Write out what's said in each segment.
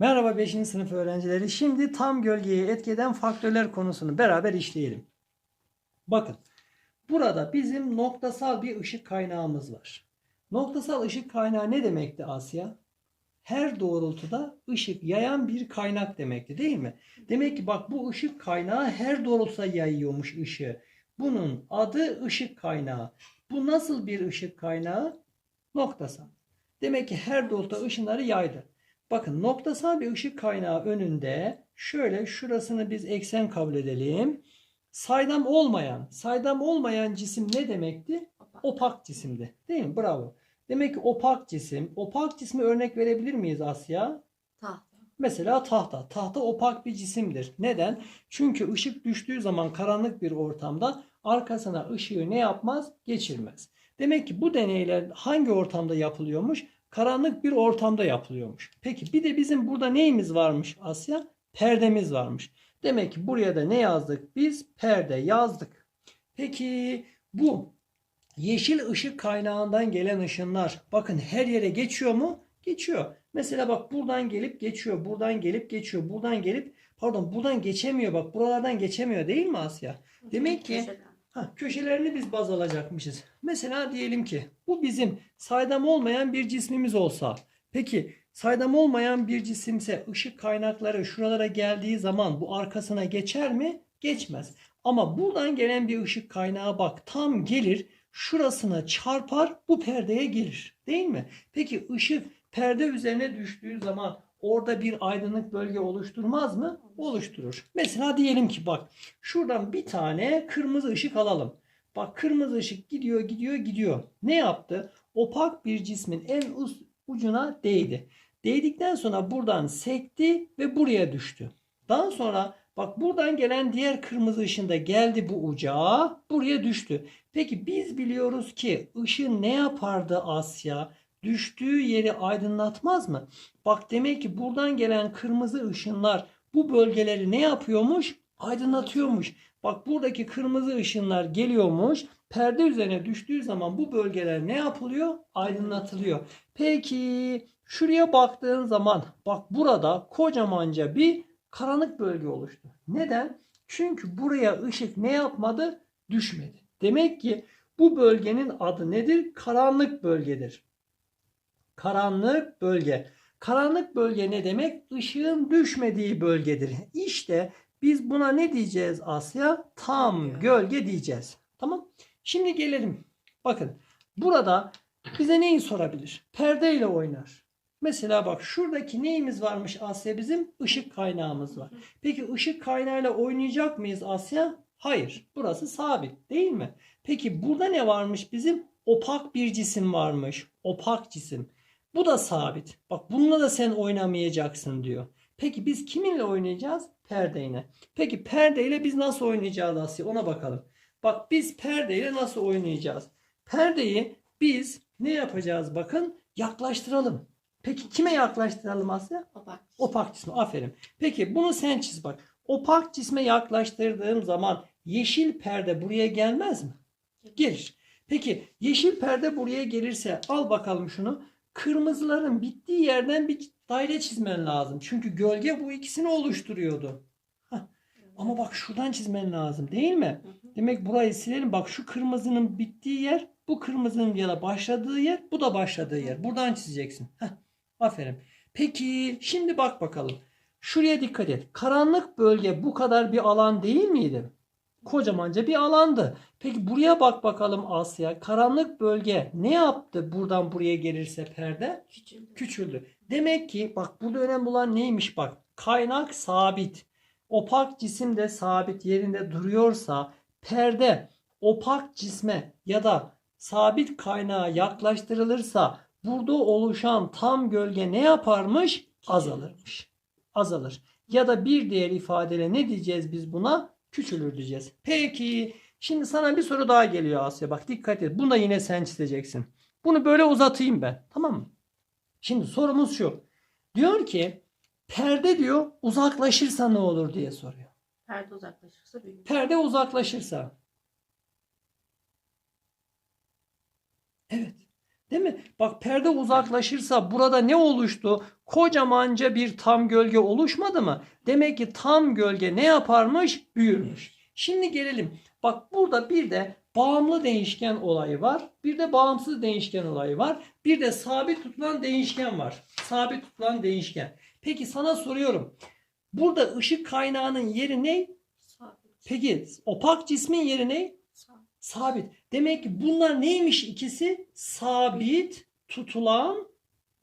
Merhaba 5. sınıf öğrencileri. Şimdi tam gölgeyi etkeden faktörler konusunu beraber işleyelim. Bakın. Burada bizim noktasal bir ışık kaynağımız var. Noktasal ışık kaynağı ne demekti Asya? Her doğrultuda ışık yayan bir kaynak demekti değil mi? Demek ki bak bu ışık kaynağı her doğrultuda yayıyormuş ışığı. Bunun adı ışık kaynağı. Bu nasıl bir ışık kaynağı? Noktasal. Demek ki her doğrultuda ışınları yaydı. Bakın noktasal bir ışık kaynağı önünde şöyle şurasını biz eksen kabul edelim. Saydam olmayan, saydam olmayan cisim ne demekti? Opak cisimdi. Değil mi? Bravo. Demek ki opak cisim. Opak cisme örnek verebilir miyiz Asya? Tahta. Mesela tahta. Tahta opak bir cisimdir. Neden? Çünkü ışık düştüğü zaman karanlık bir ortamda arkasına ışığı ne yapmaz? Geçirmez. Demek ki bu deneyler hangi ortamda yapılıyormuş? Karanlık bir ortamda yapılıyormuş. Peki bir de bizim burada neyimiz varmış Asya? Perdemiz varmış. Demek ki buraya da ne yazdık? Biz perde yazdık. Peki bu yeşil ışık kaynağından gelen ışınlar bakın her yere geçiyor mu? Geçiyor. Mesela bak buradan gelip geçiyor, buradan gelip geçiyor, buradan gelip pardon buradan geçemiyor bak buralardan geçemiyor değil mi Asya? Demek ki. Ha, köşelerini biz baz alacakmışız. Mesela diyelim ki bu bizim saydam olmayan bir cismimiz olsa. Peki saydam olmayan bir cisimse ışık kaynakları şuralara geldiği zaman bu arkasına geçer mi? Geçmez. Ama buradan gelen bir ışık kaynağı bak tam gelir şurasına çarpar bu perdeye gelir. Değil mi? Peki ışık perde üzerine düştüğü zaman orada bir aydınlık bölge oluşturmaz mı? Oluşturur. Mesela diyelim ki bak şuradan bir tane kırmızı ışık alalım. Bak kırmızı ışık gidiyor gidiyor gidiyor. Ne yaptı? Opak bir cismin en us- ucuna değdi. Değdikten sonra buradan sekti ve buraya düştü. Daha sonra bak buradan gelen diğer kırmızı ışın da geldi bu uca buraya düştü. Peki biz biliyoruz ki ışın ne yapardı Asya? Düştüğü yeri aydınlatmaz mı? Bak demek ki buradan gelen kırmızı ışınlar bu bölgeleri ne yapıyormuş? Aydınlatıyormuş. Bak buradaki kırmızı ışınlar geliyormuş. Perde üzerine düştüğü zaman bu bölgeler ne yapılıyor? Aydınlatılıyor. Peki şuraya baktığın zaman bak burada kocamanca bir karanlık bölge oluştu. Neden? Çünkü buraya ışık ne yapmadı? Düşmedi. Demek ki bu bölgenin adı nedir? Karanlık bölgedir. Karanlık bölge. Karanlık bölge ne demek? Işığın düşmediği bölgedir. İşte biz buna ne diyeceğiz Asya? Tam gölge diyeceğiz. Tamam. Şimdi gelelim. Bakın burada bize neyi sorabilir? Perdeyle oynar. Mesela bak şuradaki neyimiz varmış Asya bizim? Işık kaynağımız var. Peki ışık kaynağıyla oynayacak mıyız Asya? Hayır. Burası sabit değil mi? Peki burada ne varmış bizim? Opak bir cisim varmış. Opak cisim. Bu da sabit. Bak bununla da sen oynamayacaksın diyor. Peki biz kiminle oynayacağız? Perdeyle. Peki perdeyle biz nasıl oynayacağız Asya? Ona bakalım. Bak biz perdeyle nasıl oynayacağız? Perdeyi biz ne yapacağız bakın? Yaklaştıralım. Peki kime yaklaştıralım Asya? Opak. Opak cisme. Aferin. Peki bunu sen çiz bak. Opak cisme yaklaştırdığım zaman yeşil perde buraya gelmez mi? Gelir. Peki yeşil perde buraya gelirse al bakalım şunu. Kırmızıların bittiği yerden bir daire çizmen lazım. Çünkü gölge bu ikisini oluşturuyordu. Hah. Ama bak şuradan çizmen lazım değil mi? Demek burayı silelim. Bak şu kırmızının bittiği yer, bu kırmızının ya da başladığı yer, bu da başladığı yer. Buradan çizeceksin. Heh. Aferin. Peki şimdi bak bakalım. Şuraya dikkat et. Karanlık bölge bu kadar bir alan değil miydi? Kocamanca bir alandı. Peki buraya bak bakalım Asya. Karanlık bölge ne yaptı buradan buraya gelirse perde? Küçüldü. Küçüldü. Demek ki bak burada önemli olan neymiş bak. Kaynak sabit. Opak cisim de sabit yerinde duruyorsa perde opak cisme ya da sabit kaynağa yaklaştırılırsa burada oluşan tam gölge ne yaparmış? Azalırmış. Azalır. Ya da bir diğer ifadeyle ne diyeceğiz biz buna? Küçülür diyeceğiz. Peki şimdi sana bir soru daha geliyor Asya. Bak dikkat et. Bunu da yine sen çizeceksin. Bunu böyle uzatayım ben. Tamam mı? Şimdi sorumuz şu. Diyor ki perde diyor uzaklaşırsa ne olur diye soruyor. Perde uzaklaşırsa büyür. Perde uzaklaşırsa. Evet. Değil mi? Bak perde uzaklaşırsa burada ne oluştu? Kocamanca bir tam gölge oluşmadı mı? Demek ki tam gölge ne yaparmış? Büyürmüş. Şimdi gelelim. Bak burada bir de bağımlı değişken olayı var. Bir de bağımsız değişken olayı var. Bir de sabit tutulan değişken var. Sabit tutulan değişken. Peki sana soruyorum. Burada ışık kaynağının yeri ne? Peki opak cismin yeri ne? Sabit. Demek ki bunlar neymiş ikisi? Sabit tutulan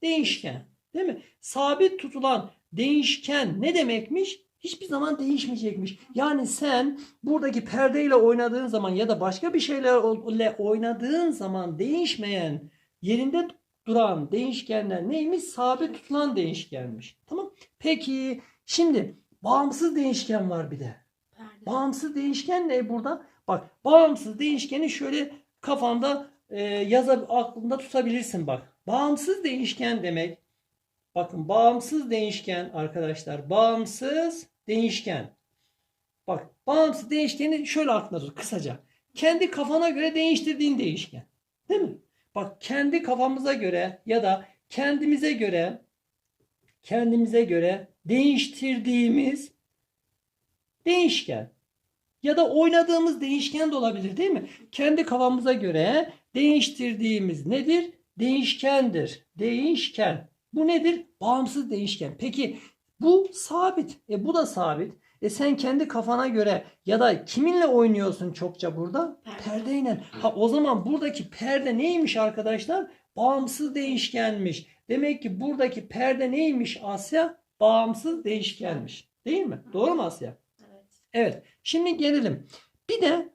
değişken. Değil mi? Sabit tutulan değişken ne demekmiş? Hiçbir zaman değişmeyecekmiş. Yani sen buradaki perdeyle oynadığın zaman ya da başka bir şeylerle oynadığın zaman değişmeyen, yerinde duran değişkenler neymiş? Sabit tutulan değişkenmiş. Tamam? Peki şimdi bağımsız değişken var bir de. Bağımsız değişken ne burada? Bak bağımsız değişkeni şöyle kafanda e, yaza aklında tutabilirsin bak. Bağımsız değişken demek. Bakın bağımsız değişken arkadaşlar. Bağımsız değişken. Bak bağımsız değişkeni şöyle aklında tut kısaca. Kendi kafana göre değiştirdiğin değişken. Değil mi? Bak kendi kafamıza göre ya da kendimize göre kendimize göre değiştirdiğimiz değişken ya da oynadığımız değişken de olabilir değil mi? Kendi kafamıza göre değiştirdiğimiz nedir? Değişkendir. Değişken. Bu nedir? Bağımsız değişken. Peki bu sabit. E bu da sabit. E sen kendi kafana göre ya da kiminle oynuyorsun çokça burada? Perde. Perdeyle. Ha o zaman buradaki perde neymiş arkadaşlar? Bağımsız değişkenmiş. Demek ki buradaki perde neymiş Asya? Bağımsız değişkenmiş. Değil mi? Doğru mu Asya? Evet. Şimdi gelelim. Bir de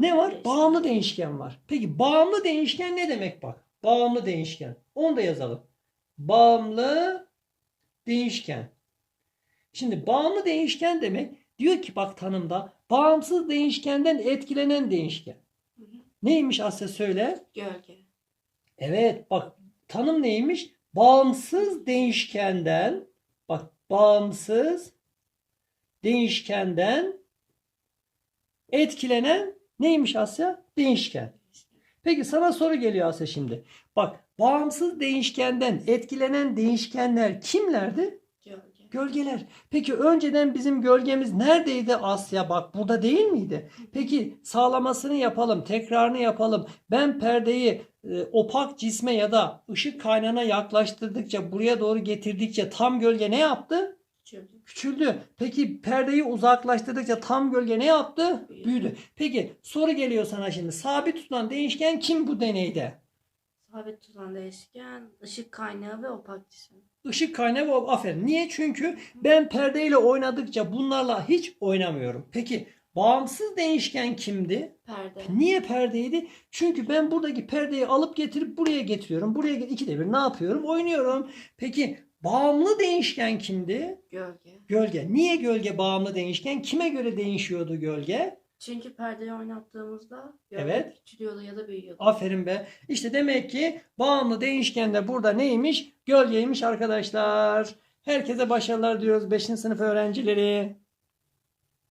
ne var? Bağımlı değişken var. Peki bağımlı değişken ne demek bak? Bağımlı değişken. Onu da yazalım. Bağımlı değişken. Şimdi bağımlı değişken demek diyor ki bak tanımda bağımsız değişkenden etkilenen değişken. Hı hı. Neymiş Asya söyle? Gölge. Evet bak tanım neymiş? Bağımsız değişkenden bak bağımsız değişkenden etkilenen neymiş Asya? Değişken. Peki sana soru geliyor Asya şimdi. Bak bağımsız değişkenden etkilenen değişkenler kimlerdi? Gölge. Gölgeler. Peki önceden bizim gölgemiz neredeydi Asya? Bak burada değil miydi? Peki sağlamasını yapalım, tekrarını yapalım. Ben perdeyi e, opak cisme ya da ışık kaynağına yaklaştırdıkça, buraya doğru getirdikçe tam gölge ne yaptı? Küçüldü. Küçüldü. Peki perdeyi uzaklaştırdıkça tam gölge ne yaptı? Büyüdü. Büyüdü. Peki soru geliyor sana şimdi. Sabit tutulan değişken kim bu deneyde? Sabit tutulan değişken, ışık kaynağı ve opak cisim. Işık kaynağı ve aferin. Niye? Çünkü ben perdeyle oynadıkça bunlarla hiç oynamıyorum. Peki bağımsız değişken kimdi? Perde. Niye perdeydi? Çünkü ben buradaki perdeyi alıp getirip buraya getiriyorum. Buraya ikide bir ne yapıyorum? Oynuyorum. Peki bağımlı değişken kimdi? Gölge. Gölge. Niye gölge bağımlı değişken? Kime göre değişiyordu gölge? Çünkü perdeyi oynattığımızda Evet. küçülüyordu ya da büyüyordu. Aferin be. İşte demek ki bağımlı değişken de burada neymiş? Gölgeymiş arkadaşlar. Herkese başarılar diyoruz 5. sınıf öğrencileri.